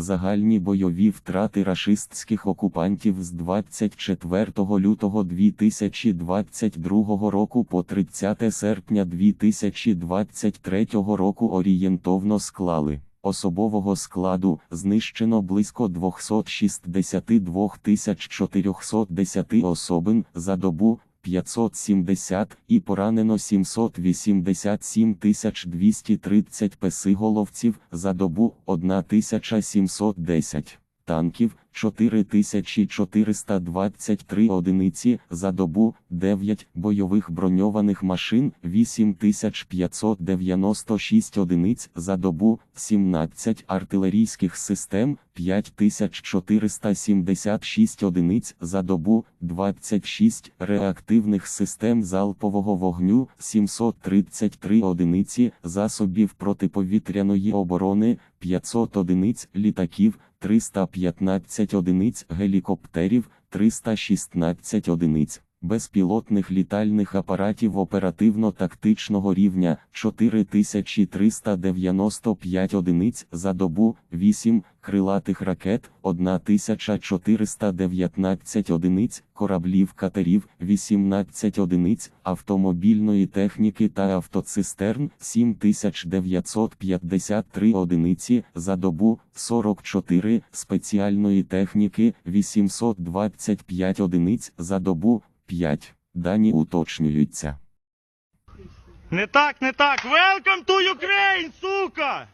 Загальні бойові втрати рашистських окупантів з 24 лютого 2022 року по 30 серпня 2023 року орієнтовно склали. Особового складу знищено близько 262 410 особин за добу 570 і поранено 787 230 песиголовців за добу 1710 танків 4423 одиниці за добу, 9 бойових броньованих машин 8596 одиниць за добу, 17 артилерійських систем 5476 одиниць за добу, 26 реактивних систем залпового вогню 733 одиниці засобів протиповітряної оборони 500 одиниць літаків 315 одиниць гелікоптерів, 316 одиниць безпілотних літальних апаратів оперативно-тактичного рівня 4395 одиниць за добу, 8 крилатих ракет, 1419 одиниць кораблів катерів, 18 одиниць автомобільної техніки та автоцистерн, 7953 одиниці за добу, 44 спеціальної техніки, 825 одиниць за добу, 5. Дані уточнюються. Не так, не так. Welcome to Ukraine, сука!